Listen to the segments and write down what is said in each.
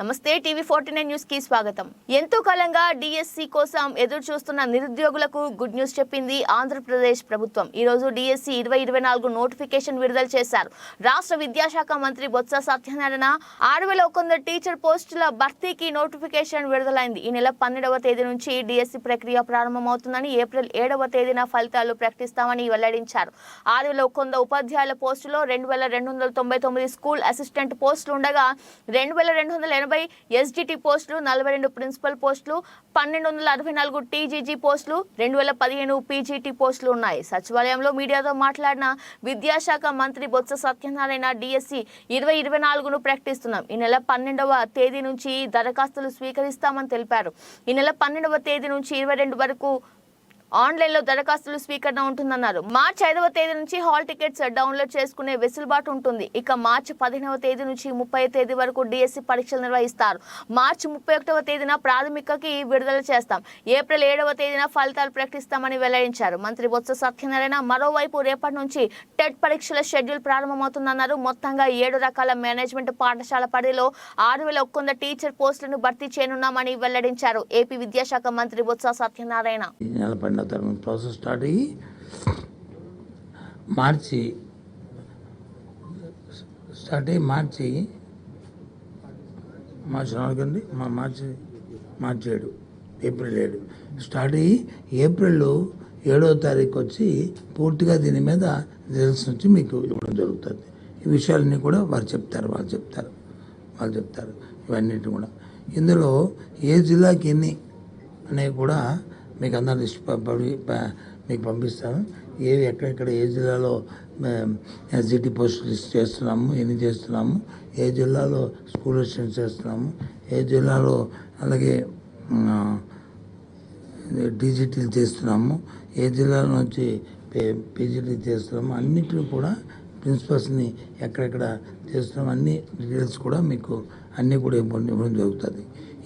నమస్తే TV forty nine న్యూస్కి స్వాగతం. ఎంతో కాలంగా డిఎస్సి కోసం ఎదురు చూస్తున్న నిరుద్యోగులకు గుడ్ న్యూస్ చెప్పింది ఆంధ్రప్రదేశ్ ప్రభుత్వం. ఈ రోజు డిఎస్సి ఇరవై ఇరవై నాలుగు నోటిఫికేషన్ విడుదల చేశారు. రాష్ట్ర విద్యాశాఖ మంత్రి బొత్స సత్యనారాయణ ఆరు వేల టీచర్ పోస్టుల భర్తీకి నోటిఫికేషన్ విడుదలైంది. ఈ నెల పన్నెండవ తేదీ నుంచి డిఎస్సి ప్రక్రియ ప్రారంభమవుతుందని ఏప్రిల్ ఏడవ తేదీన ఫలితాలు ప్రకటిస్తామని వెల్లడించారు. ఆరు వేల ఉపాధ్యాయుల పోస్టులో రెండు వేల రెండు వందల తొంభై తొమ్మిది స్కూల్ అసిస్టెంట్ పోస్టులు ఉండగా రెండు వేల రెండు వందల ఎనభై ఎస్జిటి పోస్టులు నలభై రెండు ప్రిన్సిపల్ పోస్టులు పన్నెండు వందల అరవై నాలుగు టీజీజీ పోస్టులు రెండు వేల పదిహేను పీజీటీ పోస్టులు ఉన్నాయి. సచివాలయంలో మీడియాతో మాట్లాడిన విద్యాశాఖ మంత్రి బొత్స సత్యనారాయణ డిఎస్సి ఇరవై ఇరవై నాలుగును ప్రకటిస్తున్నాం. ఈ నెల పన్నెండవ తేదీ నుంచి దరఖాస్తులు స్వీకరిస్తామని తెలిపారు. ఈ నెల పన్నెండవ తేదీ నుంచి ఇరవై రెండు వరకు ఆన్లైన్లో దరఖాస్తులు స్వీకరణ ఉంటుందన్నారు. మార్చి ఐదవ తేదీ నుంచి హాల్ టికెట్స్ డౌన్లోడ్ చేసుకునే వెసులుబాటు ఉంటుంది. ఇక మార్చి పదిహేనవ తేదీ నుంచి ముప్పై తేదీ వరకు డిఎస్సి పరీక్షలు నిర్వహిస్తారు. మార్చి ముప్పై ఒకటవ తేదీన ప్రాథమికకి విడుదల చేస్తాం. ఏప్రిల్ ఏడవ తేదీన ఫలితాలు ప్రకటిస్తామని వెల్లడించారు. మంత్రి బొత్స సత్యనారాయణ మరోవైపు రేపటి నుంచి టెట్ పరీక్షల షెడ్యూల్ ప్రారంభమవుతుందన్నారు. మొత్తంగా ఏడు రకాల మేనేజ్మెంట్ పాఠశాల పరిధిలో ఆరు వేల ఒక్క టీచర్ పోస్టులను భర్తీ చేయనున్నామని వెల్లడించారు. ఏపీ విద్యాశాఖ మంత్రి బొత్స సత్యనారాయణ. ఈ తర్వాత ప్రాసెస్ స్టార్ట్ అయ్యి మార్చి స్టార్ట్ అయ్యి మార్చి మార్చి నాలుగు అండి. మా మార్చి మార్చి ఏడు ఏప్రిల్ ఏడు. స్టార్ట్ అయ్యి ఏప్రిల్ ఏడో తారీఖు వచ్చి పూర్తిగా దీని మీద రిజల్ట్స్ నుంచి మీకు ఇవ్వడం జరుగుతుంది. ఈ విషయాలన్నీ కూడా వారు చెప్తారు వాళ్ళు చెప్తారు వాళ్ళు చెప్తారు. ఇవన్నిటి కూడా. ఇందులో ఏ జిల్లాకి ఎన్ని అనేవి కూడా మీకు అందరు లిస్ట్ మీకు పంపిస్తాను. ఏవి ఎక్కడెక్కడ ఏ జిల్లాలో ఎస్జిటి పోస్ట్ లిస్ట్ చేస్తున్నాము ఎన్ని చేస్తున్నాము ఏ జిల్లాలో స్కూల్ అసిస్టెంట్ చేస్తున్నాము ఏ జిల్లాలో అలాగే డీజీటీలు చేస్తున్నాము ఏ జిల్లాల నుంచి పీజీటీ చేస్తున్నాము అన్నిటిని కూడా ప్రిన్సిపల్స్ని ఎక్కడెక్కడ చేస్తున్నాము అన్ని డీటెయిల్స్ కూడా మీకు అన్నీ కూడా ఇవ్వడం జరుగుతుంది.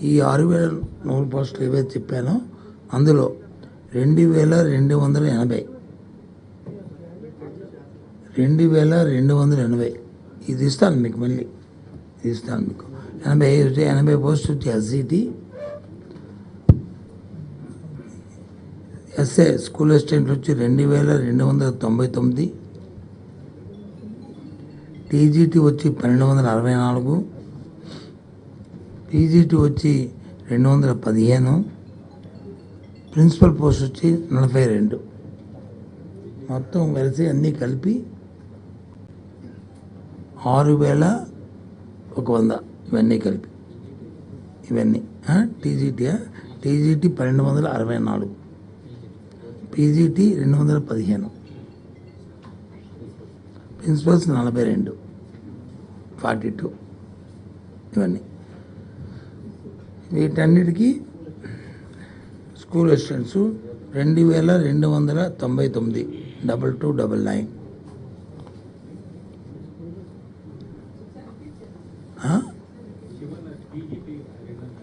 ఈ ఆరు వేల నూరు పోస్టులు ఏవైతే చెప్పానో అందులో రెండు వేల రెండు వందల ఎనభై. రెండు వేల రెండు వందల ఎనభై. ఇది ఇస్తాను మీకు మళ్ళీ. ఇది ఇస్తాను మీకు. ఎనభై ఐదు ఎనభై పోస్ట్ వచ్చి ఎస్సీటీ ఎస్ఏ స్కూల్ అసిస్టెంట్ వచ్చి రెండు వేల రెండు వందల తొంభై తొమ్మిది. టీజీటీ వచ్చి పన్నెండు వందల అరవై నాలుగు. పీజీటీ వచ్చి రెండు వందల పదిహేను. ప్రిన్సిపల్ పోస్ట్ వచ్చి నలభై రెండు. మొత్తం కలిసి అన్నీ కలిపి ఆరు వేల ఒక వంద. ఇవన్నీ కలిపి. ఇవన్నీ. టీజీటీ టీజీటీ పన్నెండు వందల అరవై నాలుగు. పీజీటీ రెండు వందల పదిహేను. ప్రిన్సిపల్స్ నలభై రెండు. Forty two. ఇవన్నీ. వీటన్నిటికీ స్కూల్ అసిస్టెంట్స్ రెండు వేల రెండు వందల తొంభై తొమ్మిది. Double two double nine.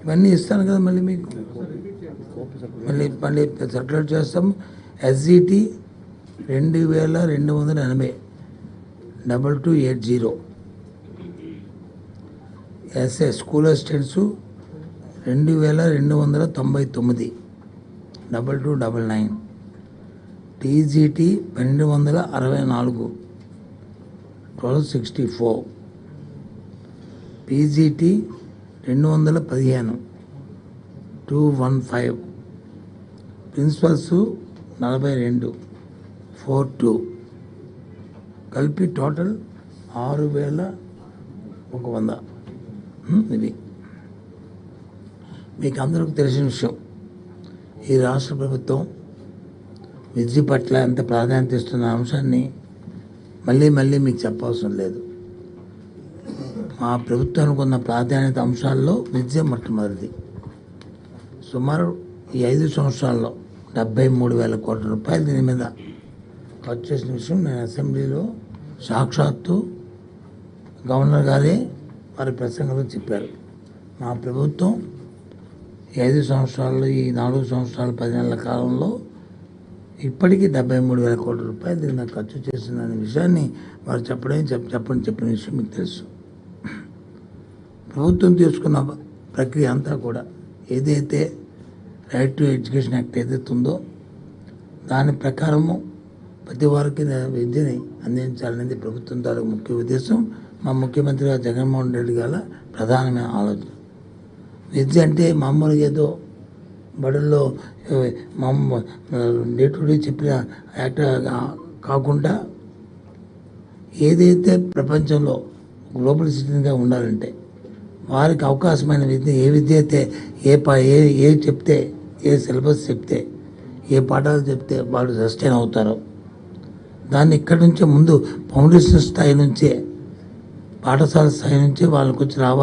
ఇవన్నీ ఇస్తాను కదా మళ్ళీ మీకు? మళ్ళీ మళ్ళీ సర్క్యులేట్ చేస్తాం ఎస్జిటి రెండు వేల రెండు వందల ఎనభై. Double two eight zero. SA school assistants రెండు వేల రెండు వందల తొంభై తొమ్మిది. Double two double nine. TGT పన్నెండు వందల అరవై నాలుగు. Twelve sixty four. పీజీటీ రెండు వందల పదిహేను. Two one five. ప్రిన్సిపల్స్ నలభై రెండు. Four two. కలిపి టోటల్ ఆరు వేల ఒక వంద. ఇది. మీకు అందరికీ తెలిసిన విషయం. ఈ రాష్ట్ర ప్రభుత్వం విద్య పట్ల ఎంత ప్రాధాన్యత ఇస్తున్న అంశాన్ని మళ్ళీ మళ్ళీ మీకు చెప్పవసరం లేదు. మా ప్రభుత్వానికి ఉన్న ప్రాధాన్యత అంశాల్లో విద్య మొట్టమొదటిది. సుమారు ఈ ఐదు సంవత్సరాల్లో డెబ్బై మూడు వేల కోట్ల రూపాయలు దీని మీద ఖర్చు చేసిన విషయం నేను అసెంబ్లీలో సాక్షాత్తు గవర్నర్ గారే వారి ప్రసంగంలో చెప్పారు. మా ప్రభుత్వం ఐదు సంవత్సరాల్లో ఈ నాలుగు సంవత్సరాలు పది నెలల కాలంలో ఇప్పటికీ డెబ్బై మూడు వేల కోట్ల రూపాయలు దీన్ని ఖర్చు చేసిందనే విషయాన్ని వారు చెప్పడం చెప్ప చెప్పని చెప్పిన విషయం మీకు తెలుసు. ప్రభుత్వం తీసుకున్న ప్రక్రియ అంతా కూడా ఏదైతే రైట్ టు ఎడ్యుకేషన్ యాక్ట్ ఏదైతే ఉందో దాని ప్రకారము ప్రతి వారికి విద్యని అందించాలనేది ప్రభుత్వం తాలూకు ముఖ్య ఉద్దేశం. మా ముఖ్యమంత్రి గారు జగన్మోహన్ రెడ్డి గారి ప్రధానమైన ఆలోచన. విద్య అంటే మామూలుగా ఏదో బడుల్లో మామూలు డే టు డే చెప్పిన యాక్ట్ కాకుండా ఏదైతే ప్రపంచంలో గ్లోబల్ సిటిజన్గా ఉండాలంటే వారికి అవకాశమైన విద్య ఏ విద్య అయితే ఏ పా ఏ ఏ చెప్తే ఏ సిలబస్ చెప్తే ఏ పాఠాలు చెప్తే వాళ్ళు సస్టైన్ అవుతారు దాన్ని ఇక్కడి నుంచే ముందు ఫౌండేషన్ స్థాయి నుంచే పాఠశాల స్థాయి నుంచే వాళ్ళకి వచ్చి రావాలి.